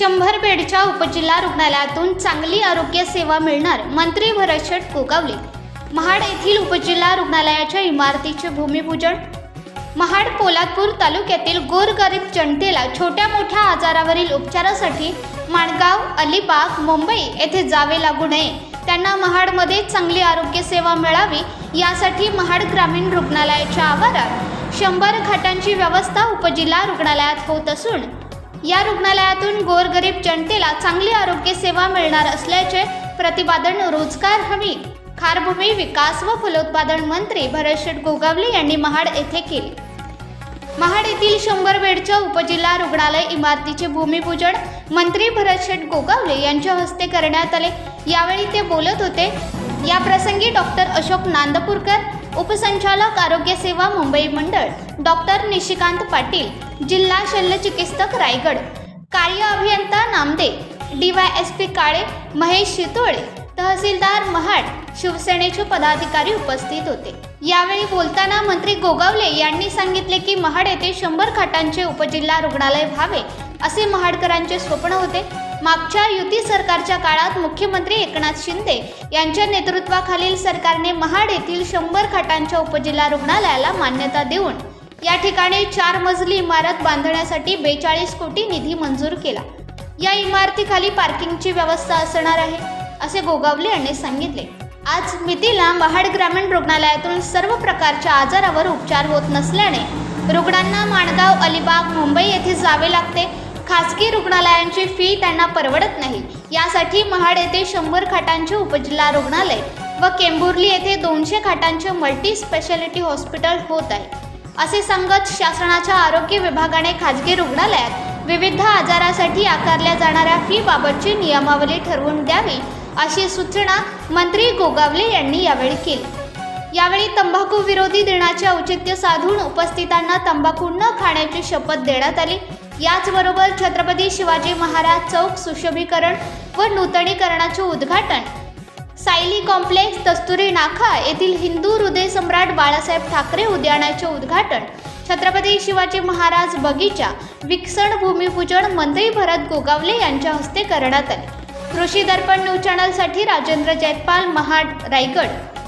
शंभर बेडच्या उपजिल्हा रुग्णालयातून चांगली आरोग्य सेवा मिळणार मंत्री भरतशेठ गोगावले महाड येथील उपजिल्हा रुग्णालयाच्या इमारतीचे भूमिपूजन. महाड पोलादपूर तालुक्यातील गोरगरीब जनतेला छोट्या मोठ्या आजारावरील उपचारासाठी माणगाव अलिबाग मुंबई येथे जावे लागू नये. त्यांना महाडमध्ये चांगली आरोग्य सेवा मिळावी यासाठी महाड ग्रामीण रुग्णालयाच्या आवारात शंभर खाटांची व्यवस्था उपजिल्हा रुग्णालयात होत असून या रुग्णालयातून गोरगरीब जनतेला चांगली आरोग्य सेवा मिळणार असल्याचे प्रतिपादन रोजगार हमी खारभूमी विकास व फलोत्पादन मंत्री भरतशेठ गोगावले यांनी महाड येथे केले. महाड येथील शंभर बेडच्या उपजिल्हा रुग्णालय इमारतीचे भूमिपूजन मंत्री भरतशेठ गोगावले यांच्या हस्ते करण्यात आले. यावेळी ते बोलत होते. या प्रसंगी डॉक्टर अशोक नांदपूरकर उपसंचालक आरोग्य सेवा मुंबई मंडळ डॉक्टर निशिकांत पाटील जिल्हा शल्यचिकित्सक रायगड कार्य अभियंता नामदे डीवायएसपी काळे महेश शितोळे तहसीलदार महाड शिवसेनेचे पदाधिकारी उपस्थित होते. यावेळी बोलताना मंत्री गोगावले यांनी सांगितले की महाड येथे शंभर खाटांचे उपजिल्हा रुग्णालय व्हावे असे महाडकरांचे स्वप्न होते. मागच्या युती सरकारच्या काळात मुख्यमंत्री एकनाथ शिंदे यांच्या नेतृत्वाखालील सरकारने महाड येथील शंभर खाटांच्या उपजिल्हा रुग्णालयाला मान्यता देऊन या ठिकाणी चार मजली इमारत बांधण्यासाठी बेचाळीस कोटी निधी मंजूर केला. या इमारतीखाली पार्किंगची व्यवस्था असणार आहे असे गोगावले यांनी सांगितले. आज मितीला महाड ग्रामीण रुग्णालयातून सर्व प्रकारच्या आजारावर उपचार होत नसल्याने रुग्णांना माणगाव अलिबाग मुंबई येथे जावे लागते खासगी रुग्णालयांची फी त्यांना परवडत नाही. यासाठी महाड येथे शंभर खाटांचे उपजिल्हा रुग्णालय व केंबुर्ली येथे दोनशे खाटांचे मल्टी स्पेशालिटी हॉस्पिटल होत आहे. असे सांगत शासनाच्या आरोग्य विभागाने खाजगी रुग्णालयात विविध आजारासाठी आकारल्या जाणाऱ्या फी बाबतची नियमावली ठरवून द्यावी अशी सूचना मंत्री गोगावले यांनी यावेळी केली. यावेळी तंबाखू विरोधी दिनाचे औचित्य साधून उपस्थितांना तंबाखू न खाण्याची शपथ देण्यात आली. याचबरोबर छत्रपती शिवाजी महाराज चौक सुशोभीकरण व नूतनीकरणाचे उद्घाटन. सायली कॉम्प्लेक्स दस्तुरी नाका येथील हिंदू हृदय सम्राट बाळासाहेब ठाकरे उद्यानाचे उद्घाटन. छत्रपती शिवाजी महाराज बगीचा विकसण भूमिपूजन मंत्री भरत गोगावले यांच्या हस्ते करण्यात आले. कृषी दर्पण न्यूज चॅनलसाठी राजेंद्र जयपाल महाड रायगड.